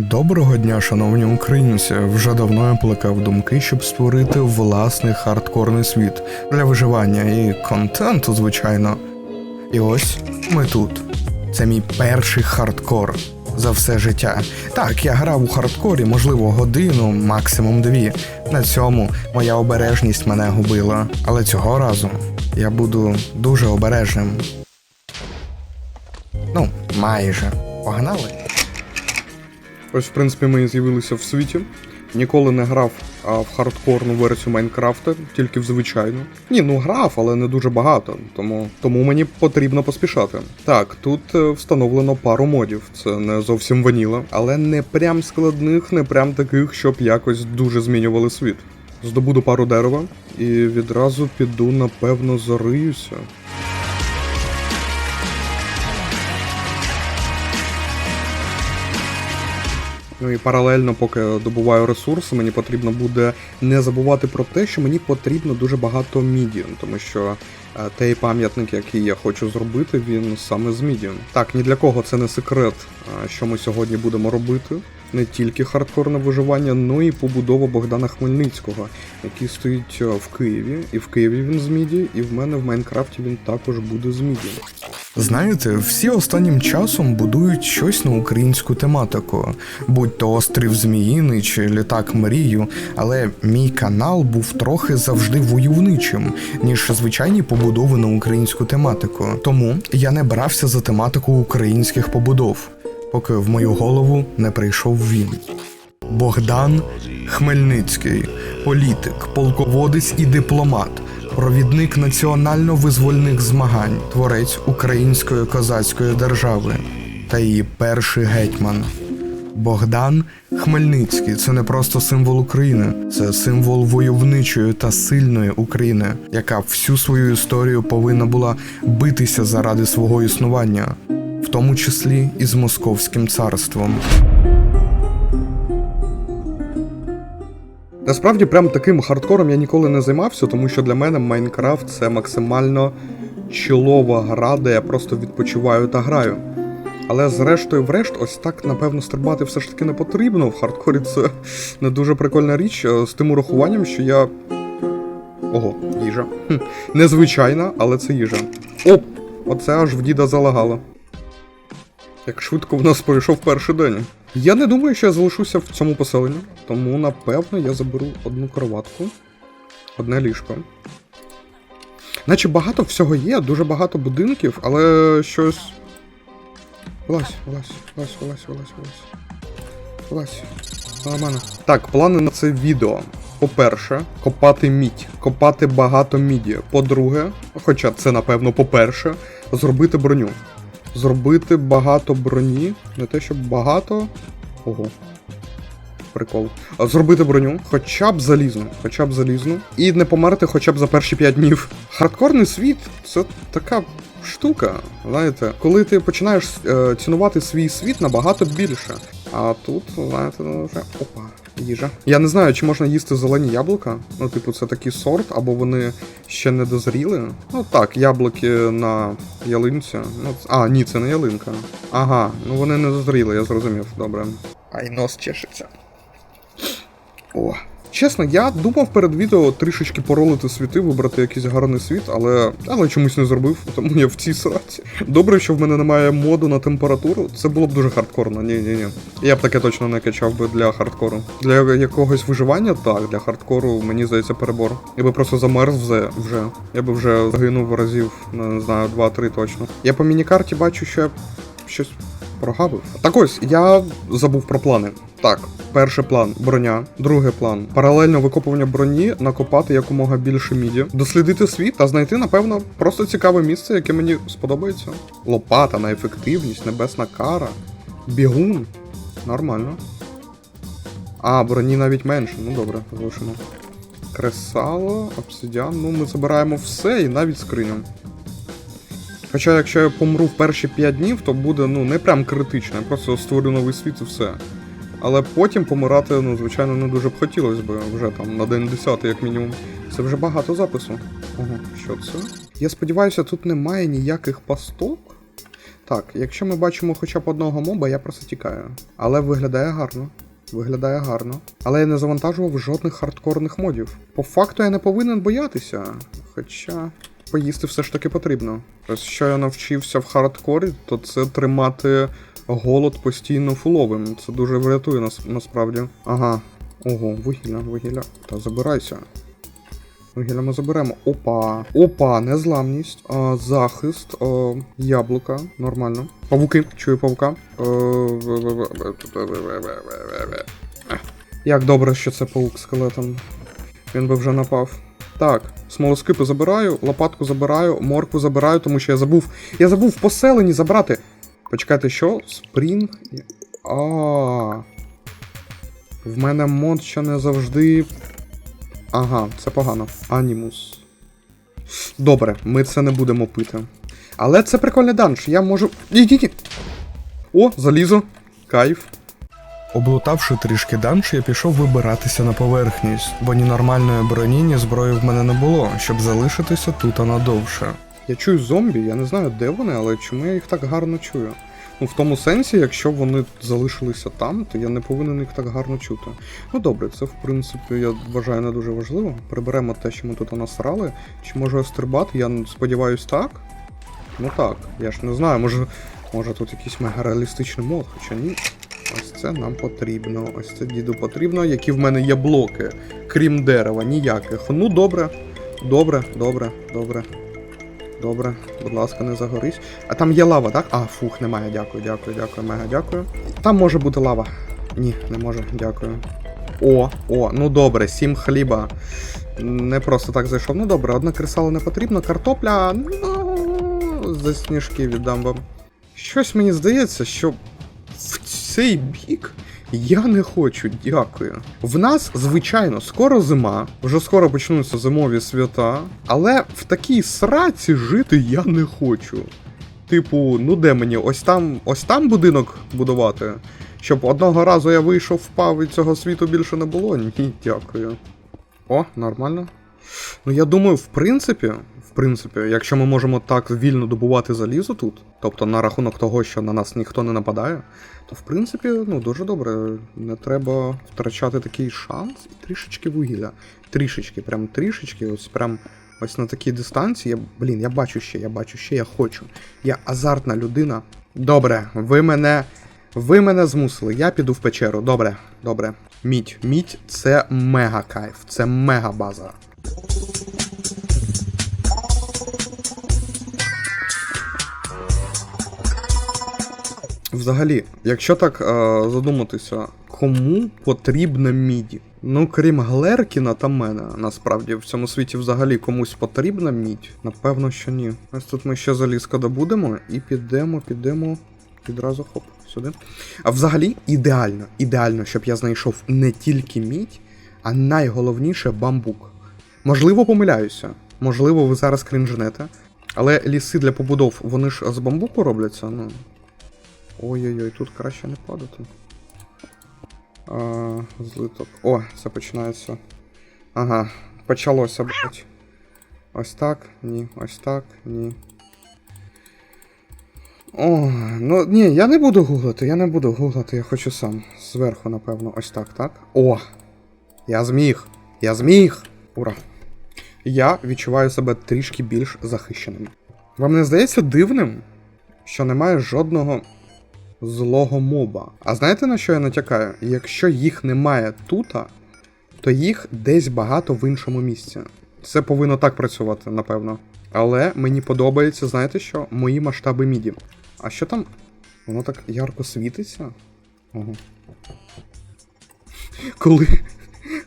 Доброго дня, шановні українці. Вже давно я плекав думки, щоб створити власний хардкорний світ для виживання і контенту, звичайно. І ось ми тут. Це мій перший хардкор за все життя. Так, я грав у хардкорі, можливо, годину, максимум дві. На цьому моя обережність мене губила. Але цього разу я буду дуже обережним. Ну, майже. Погнали. Ось, в принципі, ми з'явилися в світі. Ніколи не грав а, в хардкорну версію Майнкрафта, тільки в звичайну. Ні, ну грав, але не дуже багато, тому, тому мені потрібно поспішати. Так, тут е, встановлено пару модів. Це не зовсім ваніла, але не прям складних, не прям таких, щоб якось дуже змінювали світ. Здобуду пару дерева і відразу піду, напевно, зариюся. Ну і паралельно, поки добуваю ресурси, мені потрібно буде не забувати про те, що мені потрібно дуже багато міді, тому що е, той пам'ятник, який я хочу зробити, він саме з міді. Так, ні для кого це не секрет, е, що ми сьогодні будемо робити. Не тільки хардкорне виживання, ну і побудова Богдана Хмельницького, який стоїть е, в Києві, і в Києві він з міді, і в мене в Майнкрафті він також буде з міді. Знаєте, всі останнім часом будують щось на українську тематику, будь то острів Зміїний чи літак Мрію, але мій канал був трохи завжди войовничим, ніж звичайні побудови на українську тематику. Тому я не брався за тематику українських побудов, поки в мою голову не прийшов він. Богдан Хмельницький, політик, полководець і дипломат, провідник національно-визвольних змагань, творець української козацької держави та її перший гетьман. Богдан Хмельницький це не просто символ України, це символ войовничої та сильної України, яка всю свою історію повинна була битися заради свого існування, в тому числі і з Московським царством. Насправді, прям таким хардкором я ніколи не займався, тому що для мене Майнкрафт це максимально чолова гра, де я просто відпочиваю та граю. Але зрештою, врешт, ось так, напевно, стрибати все ж таки не потрібно. В хардкорі це не дуже прикольна річ, е, з тим урахуванням, що я. Ого, їжа. Хм. Незвичайна, але це їжа. Оп! Оце аж в діда залагало. Як швидко в нас пройшов перший день. Я не думаю, що я залишуся в цьому поселенні, тому напевно я заберу одну кроватку, одне ліжко. Наче багато всього є, дуже багато будинків, але щось. Вилазь, вилазь, вилазь, вилазь, вилазь, вилазь. Вилазь. Нормально. Так, плани на це відео. По-перше, копати мідь, копати багато міді. По-друге, хоча це, напевно, по-перше, зробити броню. Зробити багато броні. Не те, щоб багато. Ого. Прикол. А Зробити броню, хоча б залізну, хоча б залізну. І не померти хоча б за перші 5 днів. Хардкорний світ це така штука. Знаєте, коли ти починаєш е, цінувати свій світ набагато більше. А тут, знаєте, ну, вже. Опа, їжа. Я не знаю, чи можна їсти зелені яблука. Ну, типу, це такий сорт, або вони ще не дозріли. Ну так, яблуки на ялинці. Ну, а, ні, це не ялинка. Ага, ну вони не дозріли, я зрозумів, добре. Ай, нос чешеться. О. Чесно, я думав перед відео трішечки поролити світи, вибрати якийсь гарний світ, але але чомусь не зробив, тому я в цій сраці. Добре, що в мене немає моду на температуру. Це було б дуже хардкорно. Ні, ні, ні. Я б таке точно не качав би для хардкору. Для якогось виживання, так, для хардкору, мені здається, перебор. Я би просто замерз вже. вже. Я би вже загинув разів, не знаю, 2-3 точно. Я по мінікарті бачу, що щось прогавив. Так ось, я забув про плани. Так, перший план броня, другий план паралельно викопування броні, накопати якомога більше міді, дослідити світ та знайти, напевно, просто цікаве місце, яке мені сподобається. Лопата на ефективність, небесна кара, бігун. Нормально. А, броні навіть менше, ну добре, залишимо. Кресало, обсидіан, ну ми забираємо все і навіть скриню. Хоча, якщо я помру в перші 5 днів, то буде ну не прям критично, я просто створю новий світ і все. Але потім помирати, ну, звичайно, не дуже б хотілося б вже там на день 10, як мінімум. Це вже багато запису. Ого, що це? Я сподіваюся, тут немає ніяких пасток. Так, якщо ми бачимо хоча б одного моба, я просто тікаю. Але виглядає гарно. Виглядає гарно. Але я не завантажував жодних хардкорних модів. По факту я не повинен боятися. Хоча поїсти все ж таки потрібно. Ось що я навчився в хардкорі, то це тримати голод постійно фуловим. Це дуже врятує нас насправді. Ага. Ого, вугілля, вугілля. Та забирайся. Вугілля ми заберемо. Опа. Опа, незламність, а, захист, а, яблука. Нормально. Павуки. Чую павука. Як добре, що це паук скелетом. Він би вже напав. Так, смолоскипи забираю, лопатку забираю, моркву забираю, тому що я забув. Я забув в поселенні забрати. Почекайте, що? Спрінг. А. В мене мод ще не завжди. Ага, це погано. Анімус. Добре, ми це не будемо пити. Але це прикольний данж. Я можу. Ні-ні-ні. О, залізо. Кайф. Облутавши трішки данж, я пішов вибиратися на поверхність, бо ні нормальної броні, ні зброї в мене не було, щоб залишитися тут надовше. Я чую зомбі, я не знаю, де вони, але чому я їх так гарно чую? Ну, в тому сенсі, якщо вони залишилися там, то я не повинен їх так гарно чути. Ну добре, це в принципі я вважаю не дуже важливо. Приберемо те, що ми тут насрали. Чи може стрибати? Я сподіваюсь, так. Ну так, я ж не знаю, може, може тут якийсь мегареалістичний мод, хоча ні. Ось це нам потрібно. Ось це діду потрібно. Які в мене є блоки, крім дерева, ніяких. Ну добре, добре, добре, добре. Добре, будь ласка, не загорись. А там є лава, так? А, фух, немає. Дякую, дякую, дякую, мега дякую. Там може бути лава. Ні, не може, дякую. О, о, ну добре, сім хліба. Не просто так зайшов. Ну добре, одне кресало не потрібно. Картопля. Ну, за сніжки віддам вам. Щось мені здається, що цей бік я не хочу, дякую. В нас, звичайно, скоро зима, вже скоро почнуться зимові свята, але в такій сраці жити я не хочу. Типу, ну де мені, ось там, ось там будинок будувати? Щоб одного разу я вийшов, впав і цього світу більше не було? Ні, дякую. О, нормально. Ну я думаю, в принципі, в принципі, якщо ми можемо так вільно добувати залізо тут, тобто на рахунок того, що на нас ніхто не нападає, то в принципі, ну дуже добре. Не треба втрачати такий шанс і трішечки вугілля. Трішечки, прям трішечки, ось прям ось на такій дистанції. Я, блін, я бачу ще, я бачу ще, я хочу. Я азартна людина. Добре, ви мене. Ви мене змусили, я піду в печеру. Добре, добре. Мідь. Мідь це мега кайф, це мега база. Взагалі, якщо так е, задуматися, кому потрібна мідь? Ну, крім Глеркіна та мене, насправді в цьому світі взагалі комусь потрібна мідь? Напевно, що ні. Ось тут ми ще залізка добудемо і підемо, підемо відразу хоп, сюди. А взагалі, ідеально, ідеально, щоб я знайшов не тільки мідь, а найголовніше бамбук. Можливо, помиляюся. Можливо, ви зараз крінжнете. Але ліси для побудов, вони ж з бамбуку робляться, ну. Ой-ой-ой, тут краще не падати. А, злиток. О, це починається. Ага, почалося, блять. Ось так, ні, ось так, ні. О, ну ні, я не буду гуглити, я не буду гуглити, я хочу сам. Зверху, напевно, ось так, так? О! Я зміг! Я зміг! Ура! Я відчуваю себе трішки більш захищеним. Вам не здається дивним, що немає жодного злого моба. А знаєте на що я натякаю? Якщо їх немає тут, то їх десь багато в іншому місці. Це повинно так працювати, напевно. Але мені подобається, знаєте що? Мої масштаби міді. А що там? Воно так ярко світиться? Ого. Коли.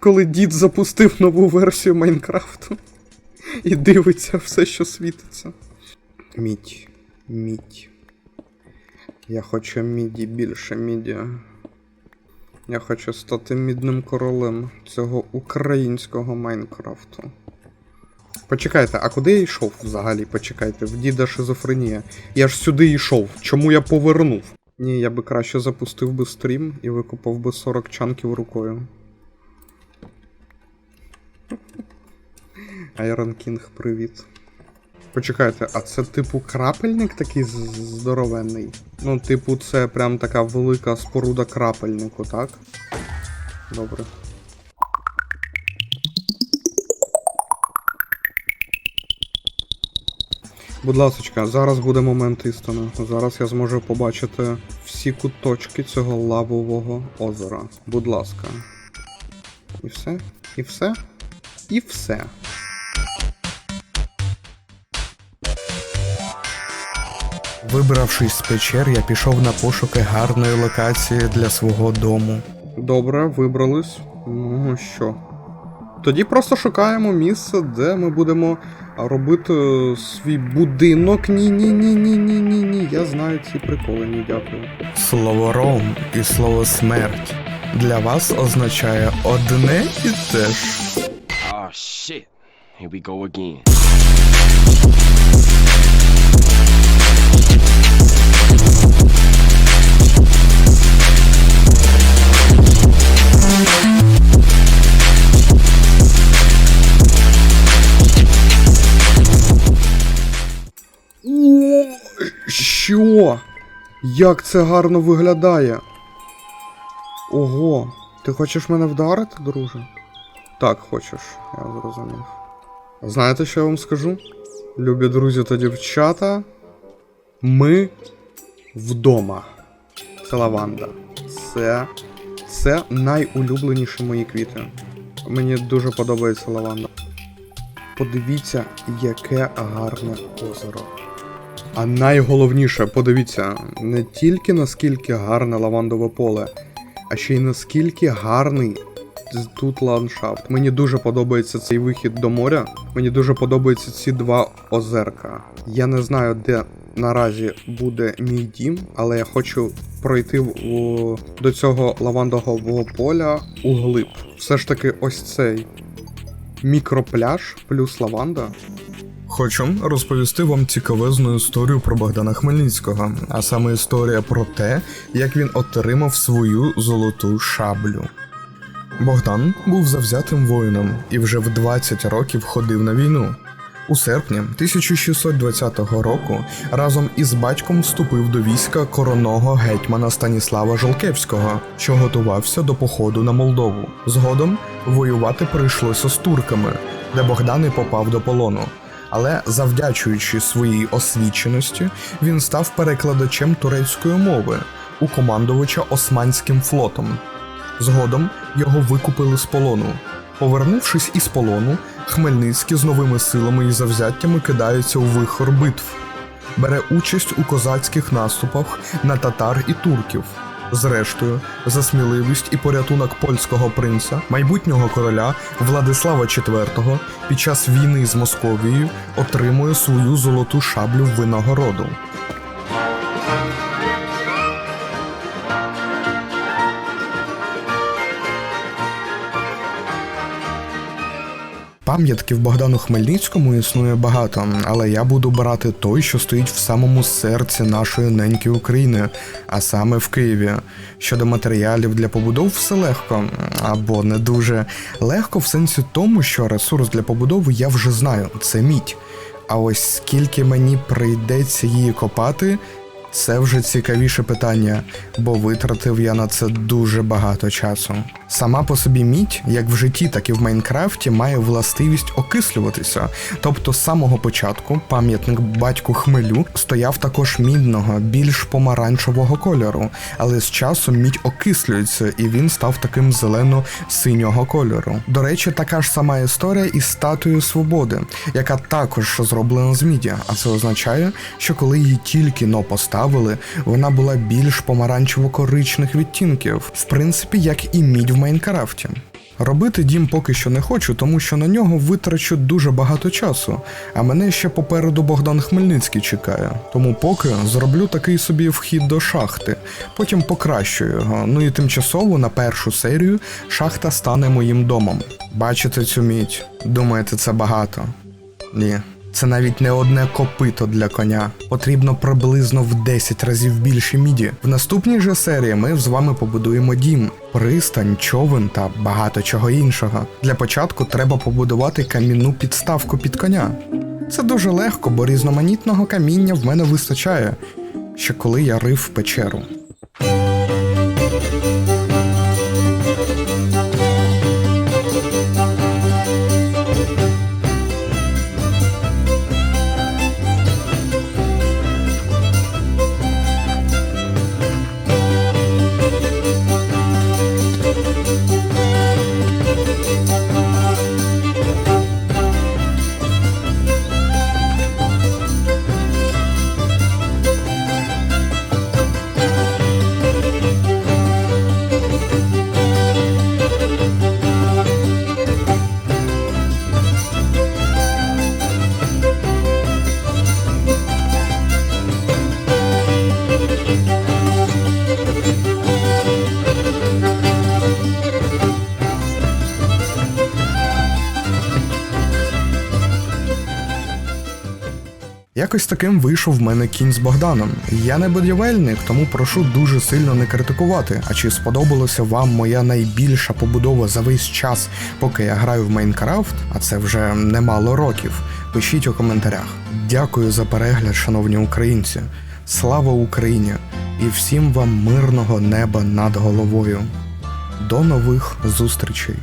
Коли дід запустив нову версію Майнкрафту і дивиться все, що світиться. Мідь. Мідь. Я хочу міді більше міді. Я хочу стати мідним королем цього українського Майнкрафту. Почекайте, а куди я йшов взагалі? Почекайте, в діда шизофренія. Я ж сюди йшов. Чому я повернув? Ні, я би краще запустив би стрім і викупав би 40 чанків рукою. Айрон Кінг, привіт. Почекайте, а це типу крапельник такий здоровенний? Ну, типу, це прям така велика споруда крапельнику, так? Добре. Будь ласочка, зараз буде момент істини. Зараз я зможу побачити всі куточки цього лавового озера. Будь ласка. І все? І все? І все. Вибравшись з печер, я пішов на пошуки гарної локації для свого дому. Добре, вибрались. Ну що? Тоді просто шукаємо місце, де ми будемо робити свій будинок. Ні, ні, ні, ні, ні, ні, ні. Я знаю ці приколи, ні, дякую. Слово ром і слово смерть для вас означає одне і те ж. Oh shit. Here we go again. Що? Як це гарно виглядає? Ого, ти хочеш мене вдарити, друже? Так, хочеш, я зрозумів. Знаєте, що я вам скажу? Любі друзі та дівчата. Ми вдома. Це лаванда. Це. Це найулюбленіші мої квіти. Мені дуже подобається лаванда. Подивіться, яке гарне озеро. А найголовніше, подивіться, не тільки наскільки гарне лавандове поле, а ще й наскільки гарний тут ландшафт. Мені дуже подобається цей вихід до моря. Мені дуже подобаються ці два озерка. Я не знаю, де наразі буде мій дім, але я хочу пройти в- до цього лавандового поля углиб. Все ж таки, ось цей мікропляж плюс лаванда. Хочу розповісти вам цікавезну історію про Богдана Хмельницького, а саме історія про те, як він отримав свою золоту шаблю. Богдан був завзятим воїном і вже в 20 років ходив на війну. У серпні 1620 року разом із батьком вступив до війська коронного гетьмана Станіслава Жолкевського, що готувався до походу на Молдову. Згодом воювати прийшлося з турками, де Богдан і попав до полону. Але завдячуючи своїй освіченості, він став перекладачем турецької мови у командувача Османським флотом. Згодом його викупили з полону. Повернувшись із полону, Хмельницький з новими силами і завзяттями кидається у вихор битв, бере участь у козацьких наступах на татар і турків. Зрештою, за сміливість і порятунок польського принца, майбутнього короля Владислава IV під час війни з Московією отримує свою золоту шаблю винагороду. Пам'ятків Богдану Хмельницькому існує багато, але я буду брати той, що стоїть в самому серці нашої неньки України, а саме в Києві. Щодо матеріалів для побудов, все легко або не дуже легко в сенсі тому, що ресурс для побудови я вже знаю це мідь. А ось скільки мені прийдеться її копати, це вже цікавіше питання, бо витратив я на це дуже багато часу. Сама по собі мідь, як в житті, так і в Майнкрафті, має властивість окислюватися. Тобто з самого початку пам'ятник батьку хмелю стояв також мідного, більш помаранчевого кольору, але з часом мідь окислюється і він став таким зелено-синього кольору. До речі, така ж сама історія із статуєю свободи, яка також зроблена з міді, а це означає, що коли її тільки но поставили, вона була більш помаранчево-коричних відтінків, в принципі, як і мідь в Майнкрафті. Робити дім поки що не хочу, тому що на нього витрачу дуже багато часу, а мене ще попереду Богдан Хмельницький чекає. Тому поки зроблю такий собі вхід до шахти, потім покращую його. Ну і тимчасово на першу серію шахта стане моїм домом. Бачите цю мідь? Думаєте, це багато? Ні. Це навіть не одне копито для коня. Потрібно приблизно в 10 разів більше міді. В наступній же серії ми з вами побудуємо дім, пристань, човен та багато чого іншого. Для початку треба побудувати камінну підставку під коня. Це дуже легко, бо різноманітного каміння в мене вистачає, ще коли я рив печеру. Якось таким вийшов в мене кінь з Богданом. Я не будівельник, тому прошу дуже сильно не критикувати. А чи сподобалася вам моя найбільша побудова за весь час, поки я граю в Майнкрафт, а це вже немало років. Пишіть у коментарях. Дякую за перегляд, шановні українці. Слава Україні! І всім вам мирного неба над головою. До нових зустрічей!